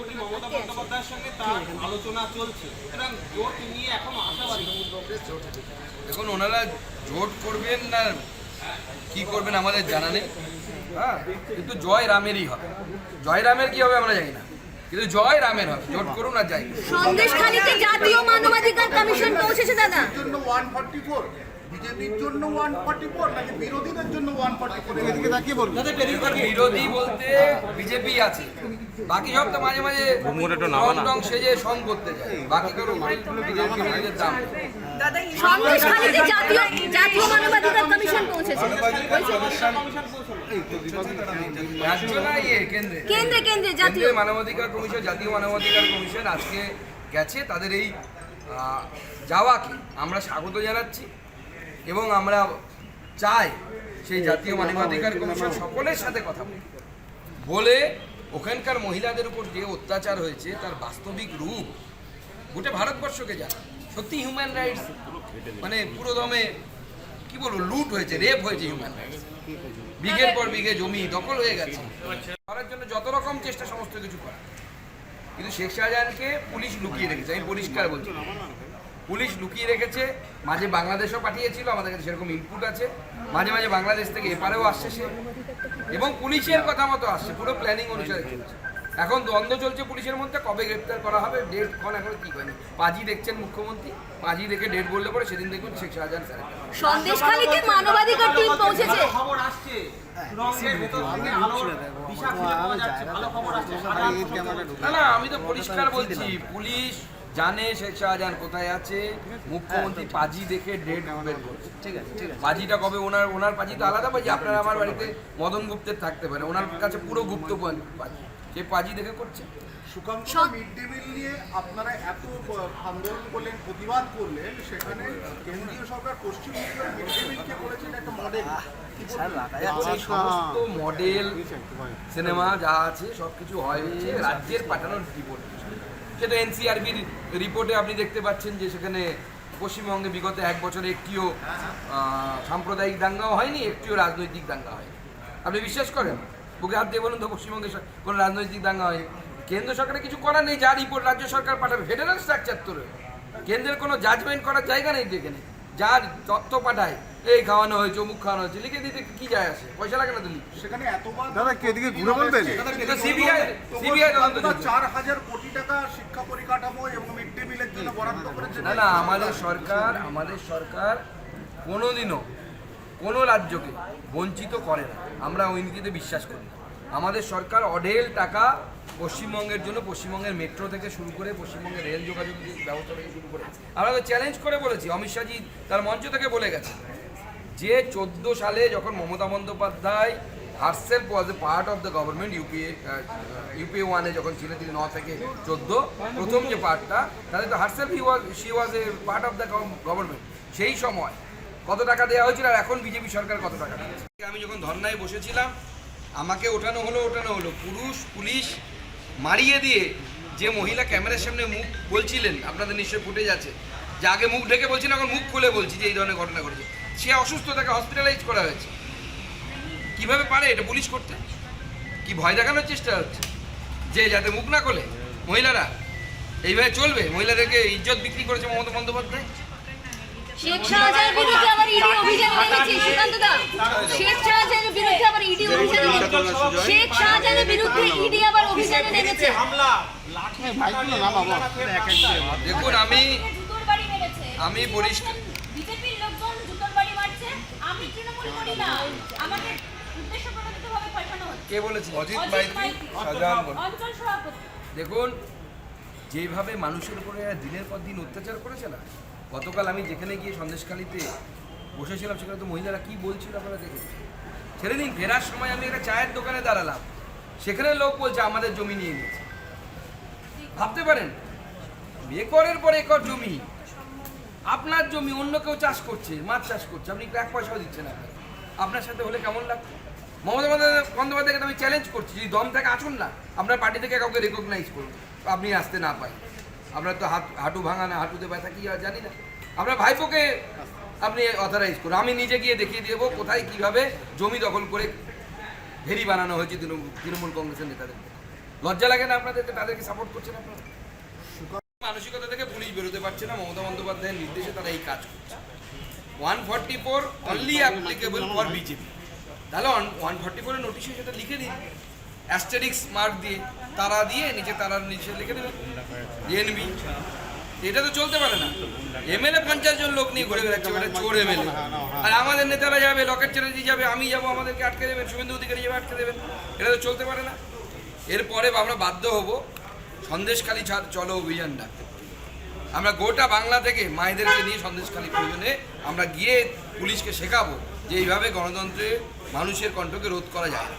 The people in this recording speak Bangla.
মুখ্যমন্ত্রী মমতা বন্দ্যোপাধ্যায়ের সঙ্গে তার আলোচনা চলছে। সুতরাং জোট নিয়ে এখনও আশাবাদী। দেখুন ওনারা জোট করবেন না কি করবেন আমাদের জানা নেই। হ্যাঁ কিন্তু জয় রামেরই হবে। জয় রামের কি হবে আমরা জানি না। কিন্তু জয় রামের হবে। জোট করুন আর যাই সন্দেশখালীতে জাতীয় মানবাধিকার কমিশন পৌঁছেছে দাদা। জন্য ওয়ান ফর্টি ফোর বিজেপির জন্য ওয়ান ফর্টি ফোর নাকি বিরোধীদের জন্য ওয়ান ফর্টি ফোর এদিকে তাকিয়ে বলুন। বিরোধী বলতে বিজেপি আছে। বাকি সব তো মাঝে মাঝে রং টং সেজে সং করতে যায়। বাকি দাম মানবাধিকার কমিশন পৌঁছেছে। রাজ্য না কেন্দ্রে কেন্দ্রে কেন্দ্রে জাতীয়। মানবাধিকার কমিশন জাতীয় মানবাধিকার কমিশন আজকে গেছে। তাদের এই আহ, যাওয়াকে আমরা স্বাগত জানাচ্ছি। এবং আমরা চাই সেই জাতীয় মানবাধিকার কমিশন সকলের সাথে কথা বলে ওখানকার মহিলাদের উপর যে অত্যাচার হয়েছে, তার বাস্তবিক রূপ গোটা ভারতবর্ষকে জানা। সত্যি হিউম্যান রাইটস মানে পুরো দমে কি বলব, লুট হয়েছে রেপ হয়েছে হিউম্যান রাইটস বিঘের পর বিঘে জমি দখল হয়ে গেছে। করার জন্য যত রকম চেষ্টা, সমস্ত কিছু করা। কিন্তু শেখ শাহজাহানকে পুলিশ লুকিয়ে রেখেছে, আমি পরিষ্কার বলছি। পুলিশ লুকিয়ে রেখেছে মাঝে বাংলাদেশও পাঠিয়েছিল আমাদের কাছে সেরকম ইনপুট আছে। মাঝে মাঝে বাংলাদেশ থেকে এপারেও আসছে সে। এবং পুলিশের কথা মতো আসছে পুরো প্ল্যানিং অনুসারে চলছে। এখন দ্বন্দ্ব চলছে পুলিশের মধ্যে কবে গ্রেপ্তার করা হবে ডেট খন এখন ঠিক হয়নি। পাজি দেখছেন মুখ্যমন্ত্রী পাজি দেখে ডেট বললে পরে সেদিন দেখুন শেখ শাহজাহান স্যার। সন্দেশখালীতে মানবাধিকার টিম পৌঁছেছে। খবর আসছে না আমি তো পরিষ্কার বলছি পুলিশ জানে শেখ শাহজাহান কোথায় আছে মুখ্যমন্ত্রী পাজি দেখে ডেট বের করছে ঠিক আছে ঠিক আছে। পাজিটা কবে ওনার ওনার পাজি তো আলাদা পাজি আপনারা আমার বাড়িতে মদন গুপ্তের থাকতে পারে ওনার কাছে পুরো গুপ্ত পাজি। সে পাজি দেখে করছে। সুকান্ত মিড ডে মিল নিয়ে আপনারা এত আন্দোলন করলেন প্রতিবাদ করলেন সেখানে কেন্দ্রীয় সরকার পশ্চিমবঙ্গের মিড ডে মিলকে বলেছেন একটা মডেল সমস্ত মডেল সিনেমা যা আছে সবকিছু হয় রাজ্যের পাঠানোর রিপোর্ট সেটা এনসিআরবির রিপোর্টে আপনি দেখতে পাচ্ছেন যে সেখানে পশ্চিমবঙ্গে বিগত এক বছরে একটিও সাম্প্রদায়িক দাঙ্গাও হয়নি একটিও রাজনৈতিক দাঙ্গা হয়নি। আপনি বিশ্বাস করেন? বুকে হাত দিয়ে বলুন তো পশ্চিমবঙ্গে কোনো রাজনৈতিক দাঙ্গা হয়নি। কেন্দ্র সরকারের কিছু করার নেই যা রিপোর্ট রাজ্য সরকার পাঠাবে। ফেডারেল স্ট্রাকচার তো কেন্দ্রের কোনো জাজমেন্ট করার জায়গা নেই যেখানে যার তথ্য পাঠায় এই খাওয়ানো হয়েছে অমুক খাওয়ানো হয়েছে লিখে দিতে কি যায় আসে? পয়সা লাগে না তো সেখানে এতবার দাদা কি এদিকে ঘুরে বলবেন সিবিআই সিবিআই তদন্ত চলছে। চার হাজার কোটি না না, আমাদের সরকার আমাদের সরকার কোনোদিনও কোনো রাজ্যকে বঞ্চিত করে না আমরা ওই নীতিতে বিশ্বাস করি না। আমাদের সরকার অঢেল টাকা পশ্চিমবঙ্গের জন্য, পশ্চিমবঙ্গের মেট্রো থেকে শুরু করে পশ্চিমবঙ্গের রেল যোগাযোগ ব্যবস্থা থেকে শুরু করে, আমরা তো চ্যালেঞ্জ করে বলেছি, অমিত শাহজি তার মঞ্চ থেকে বলে গেছে যে চোদ্দ সালে যখন Mamata Bandyopadhyay herself was a part of the government UPA UPA ওয়ানে যখন ছিলেন তিনি ন থেকে চোদ্দ। প্রথম যে পার্টটা, তাহলে তো herself he was she was a part of the government সেই সময় কত টাকা দেওয়া হয়েছিল আর এখন বিজেপি সরকার কত টাকা দিচ্ছে? আমি যখন ধর্নায় বসেছিলাম, আমাকে ওঠানো হলো ওঠানো হলো। পুরুষ, পুলিশ মারিয়ে দিয়ে যে মহিলা ক্যামেরার সামনে মুখ বলছিলেন, আপনাদের নিশ্চয়ই ফুটে যাচ্ছে যে আগে মুখ ঢেকে বলছেন এখন মুখ খুলে বলছি যে এই ধরনের ঘটনা ঘটেছে। সে অসুস্থ তাকে হসপিটালাইজ করা হয়েছে। কীভাবে পারে এটা পুলিশ করতে? কি ভয় দেখানোর চেষ্টা হচ্ছে? যে যাতে মুখ না খোলে মহিলারা। এইভাবে চলবে? মহিলাদেরকে ইজ্জত বিক্রি করেছে মমতা বন্দ্যোপাধ্যায়? শেখ শাহজাহানের বিরুদ্ধে আবার ইডি অভিযান নেমেছে সুকান্ত দা শেখ শাহজাহানের বিরুদ্ধে আবার ইডি অভিযান নেমেছে। শেখ শাহজাহানের বিরুদ্ধে ইডি আবার অভিযানে নেমেছে। হামলা দেখুন আমি জুতোর বাড়ি মেরেছে। আমি পরিষ্কার বিজেপির লোকজন জুতোর বাড়ি মারছে আমি তৃণমূল করি না। আমাকে কে বলেছে? অজিত মাইতি। অঞ্চল সভাপতি। দেখুন যেভাবে মানুষের উপরে এরা দিনের পর দিন অত্যাচার করেছে না গতকাল আমি যেখানে গিয়ে সন্দেশখালিতে বসেছিলাম সেখানে তো মহিলারা কি বলছিল আপনারা দেখেছেন ছেড়ে দিন ফেরার সময় আমি একটা চায়ের দোকানে দাঁড়ালাম। সেখানে লোক বলছে আমাদের জমি নিয়ে নিয়েছে। ভাবতে পারেন একরের পর একর জমি। আপনার জমি অন্য কেউ চাষ করছে মাছ চাষ করছে আপনি এক পয়সাও দিচ্ছেন না আপনার সাথে হলে কেমন লাগতো? মমতা বন্দ্যোপাধ্যায়- বন্দ্যোপাধ্যায়কে আমি চ্যালেঞ্জ করছি যদি দম থাকে আসুন না। আপনার পার্টি থেকে কাউকে রেকগনাইজ করুন। আপনি আসতে না পাই আপনার তো হাত হাঁটু ভাঙা না হাঁটুতে ব্যথা কি জানি না। আপনার ভাইপোকে আপনি অথরাইজ করুন। আমি নিজে গিয়ে দেখিয়ে দেবো কোথায় কীভাবে জমি দখল করে ভেরি বানানো হয়েছে তৃণমূল তৃণমূল কংগ্রেসের নেতাদের লজ্জা লাগে না আপনাদের? তাদেরকে সাপোর্ট করছেন আপনারা? মানসিকতা থেকে পুলিশ বেরোতে পারছে না। মমতা বন্দ্যোপাধ্যায়ের নির্দেশে তারা এই কাজ করছে। One forty four only applicable for BJP তাহলে ওয়ান ফর্টি ফোরের নোটিশে সেটা লিখে দিন অ্যাস্টেরিক্স মার্ক দিয়ে, তারা দিয়ে, নিচে তারার নিচে লিখে দেবেন ডিএনবি এটা তো চলতে পারে না। এমএলএ পঞ্চাশ জন লোক নিয়ে ঘুরে বেড়াচ্ছে ওটা চোর এমএলএ আর আমাদের নেতারা যাবে লকেট চ্যাটার্জি যাবে, আমি যাব, আমাদেরকে আটকে দেবেন, শুভেন্দু অধিকারী যাবে, আটকে দেবেন। এটা তো চলতে পারে না। এরপরে আমরা বাধ্য হব সন্দেশখালী ছাড়, চলো অভিযান ডাকতে। আমরা গোটা বাংলা থেকে মায়েদেরকে নিয়ে সন্দেশখালী প্রয়োজনে আমরা গিয়ে পুলিশকে শেখাবো যে এইভাবে গণতন্ত্রে মানুষের কণ্ঠকে রোধ করা যায়।